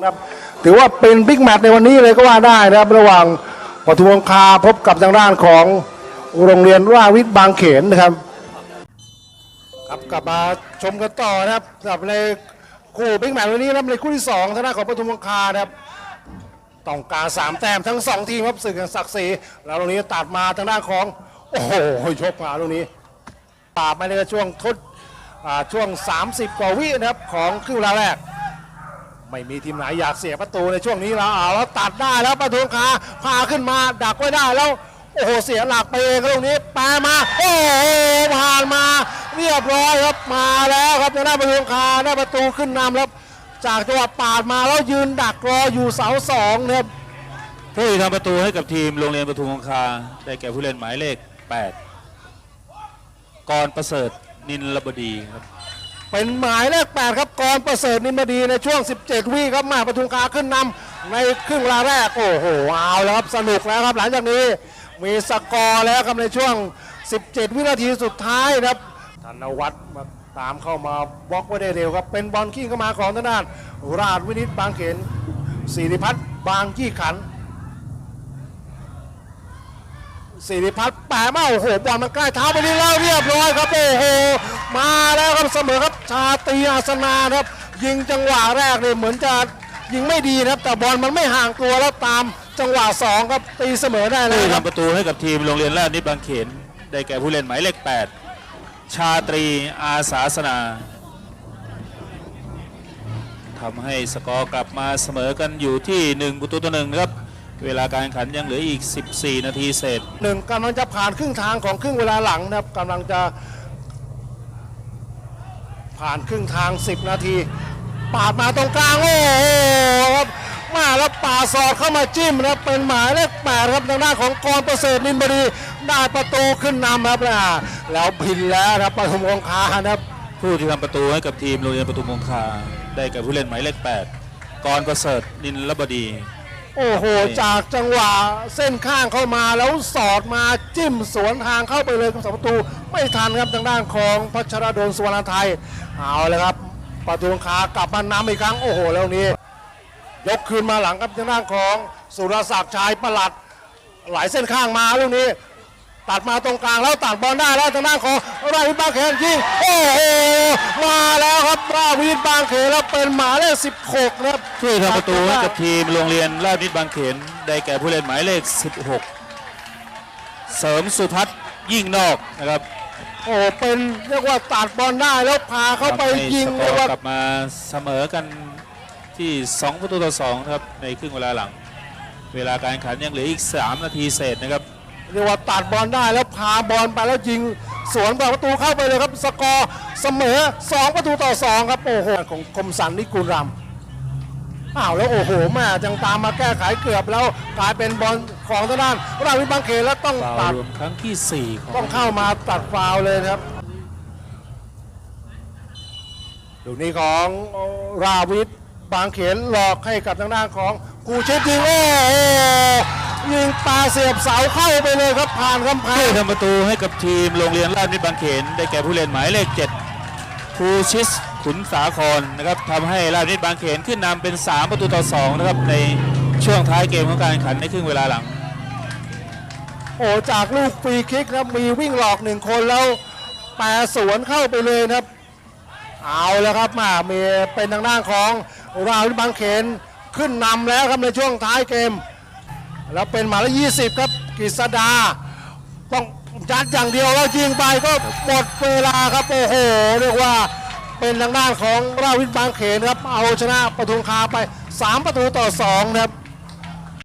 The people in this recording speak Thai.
นะครับถือว่าเป็นบิ๊กแมตช์ในวันนี้เลยก็ว่าได้นะครับ ระหว่างปทุมวงคาพบกับทางด้านของโรงเรียนราชวิทย์บางเขนนะครับ ครับกลับมาชมกันต่อนะครับสำหรับในคู่บิ๊กแมตช์วันนี้นะครับในคู่ที่สองทางด้านของปทุมวงคานะครับต้องการสามแต้มทั้งสองทีมครับศึกแห่งศักดิ์ศรีแล้วตรงนี้ตัดมาทางด้านของ โอ้โหชกมาตรงนี้ปาบมาในช่วงทดช่วง 30 กว่าวินะครับของครึ่งเวลาแรก ไม่มีทีมไหนอยากเสียประตูในช่วงนี้แล้วเอาแล้วตัดได้แล้วประตูคาพาขึ้นมาดักไว้ได้แล้วโอ้โหเสียหลักไปเองตรงนี้แปมา โอ้โหผ่านมาเรียบร้อยครับมาแล้วครับในหน้าประตูคาได้ประตูขึ้นนำแล้ว จากจังหวะปาดมาแล้วยืนดักรออยู่เสาสองนะครับผู้ที่ทำประตูให้กับทีมโรงเรียนปทุมคงคาได้แก่ผู้เล่นหมายเลข 8กรประเสริฐนินลบดีครับ เป็นหมายเลขแปดครับกรประเสริฐนิมดีในช่วง 17 วิครับมาปทุมคาขึ้นนำในครึ่งเวลาแรก โอ้โหเอาแล้วครับสนุกแล้วครับหลังจากนี้มีสกอร์แล้วครับในช่วง 17 วินาทีสุดท้ายครับธนวัฒน์มาตามเข้ามาบล็อกไว้ได้เร็วครับ เป็นบอลขี้เข้ามาของทางด้าน ราชวินิตบางเขนสิริพัฒน์บางยี่ขัน สิริพัฒน์แปะมาโอ้โหบอลมันใกล้เท้าไปนี่แล้วเรียบร้อยครับโอ้โหมาแล้วครับเสมอครับชาตรีอาสนานะครับ ยิงจังหวะแรกเนี่ยเหมือนจะยิงไม่ดีนะครับ แต่บอลมันไม่ห่างตัวแล้วตามจังหวะสองครับตีเสมอได้เลยที่ครับทำประตูให้กับทีมโรงเรียนราชนิตบางเขนได้แก่ผู้เล่นหมายเลข 8 ชาตรีอาสาสนาทำให้สกอร์กลับมาเสมอกันอยู่ที่ 1 ประตูต่อหนึ่งครับ เวลาการแข่งขันยังเหลืออีก 14 นาทีเศษหนึ่งกำลังจะผ่านครึ่งทางของครึ่งเวลาหลังนะครับกำลังจะ ผ่านครึ่งทาง 10 นาที ปาดมาตรงกลางโอ้โหครับมาแล้วป่าดสอดเข้ามาจิ้มนะครับเป็นหมายเลขแปดครับทางด้านของกรประเสริฐนินบดีได้ประตูขึ้นนำครับนะแล้วพินแล้วนะครับปฐมวงคานะครับผู้ที่ทำประตูให้กับทีมโรงเรียนปทุมคงคาได้แก่ผู้เล่นหมายเลข8กรประเสริฐนินลบดี โอ้โห จากจังหวะเส้นข้างเข้ามาแล้วสอดมาจิ้มสวนทางเข้าไปเลยกับสองประตูไม่ทันครับทางด้านของพัชรดลสุวรรณไทยเอาเลยครับประตูคากลับมานำอีกครั้งโอ้โหแล้วนี้ ยกคืนมาหลังครับทางด้านของสุรศักดิ์ชายประหลัดไหลเส้นข้างมาลูกนี้ ตัดมาตรงกลางแล้วตัดบอลได้แล้วทางด้านของราชวิทย์บางเขนยิงโอ้โหมาแล้วครับราชวิทย์บางเขนแล้วเป็นหมายเลข16นะครับช่วยทำประตูให้กับทีมโรงเรียนราชนิตบางเขนได้แก่ผู้เล่นหมายเลข 16 เสริมสุทัศน์ยิ่งนอกนะครับโอ้เป็นเรียกว่าตัดบอลได้แล้วพาเข้าไปทำให้ยิงสกเรีอยกร์ว่ากลับมาเสมอกันที่ 2 ประตูต่อ2นะครับในครึ่งเวลาหลัง เวลาการแข่งขันยังเหลืออีก 3 นาทีเศษนะครับ เรียกว่าตัดบอลได้แล้วพาบอลไปแล้วยิงสวนประตูเข้าไปเลยครับ สกอร์เสมอ 2 ประตูต่อ 2 ครับโอ้โหของคมสันนิกุลรำอ้าวแล้วโอ้โหแม่จังตามมาแก้ไขเกือบแล้วกลายเป็นบอลของทางด้านราชวิทย์บางเขนแล้วต้องฟาวตัดล์รวมครั้งที่ 4 ของต้องเข้ามาตัดฟาวล์เลยนะครับลูกนี้ของราวิทย์บางเขนหลอกให้กับทางด้านของกูเชฟยิงโอ้โห ยิงปลาเสียบเสาเข้าไปเลยครับผ่านกำแพช่วยงทำประตูให้กับทีมโรงเรียนราชนิตบางเขนได้แก่ผู้เล่นหมายเลข7ภูชิสขุนสาครนะครับทำให้ราชนิตบางเขนขึ้นนำเป็น 3 ประตูต่อ2นะครับในช่วงท้ายเกมของการแข่งขันในครึ่งเวลาหลัง โอ้จากลูกฟรีคิกนะครับมีวิ่งหลอกหนึ่งคนแล้วแปรสวนเข้าไปเลยนะครับ เอาแล้วครับมาเมเป็นทางด้านของราวิทย์บางเขนขึ้นนำแล้วครับในช่วงท้ายเกม แล้วเป็นหมายเลข20ครับกฤษดา ต้องยัดอย่างเดียวแล้วยิงไปก็หมดเวลาครับโอ้โหเรียกว่าเป็นทางด้านของราวิทย์บางเขนครับเอาชนะปทุมคาไป 3 ประตูต่อ2นะครับ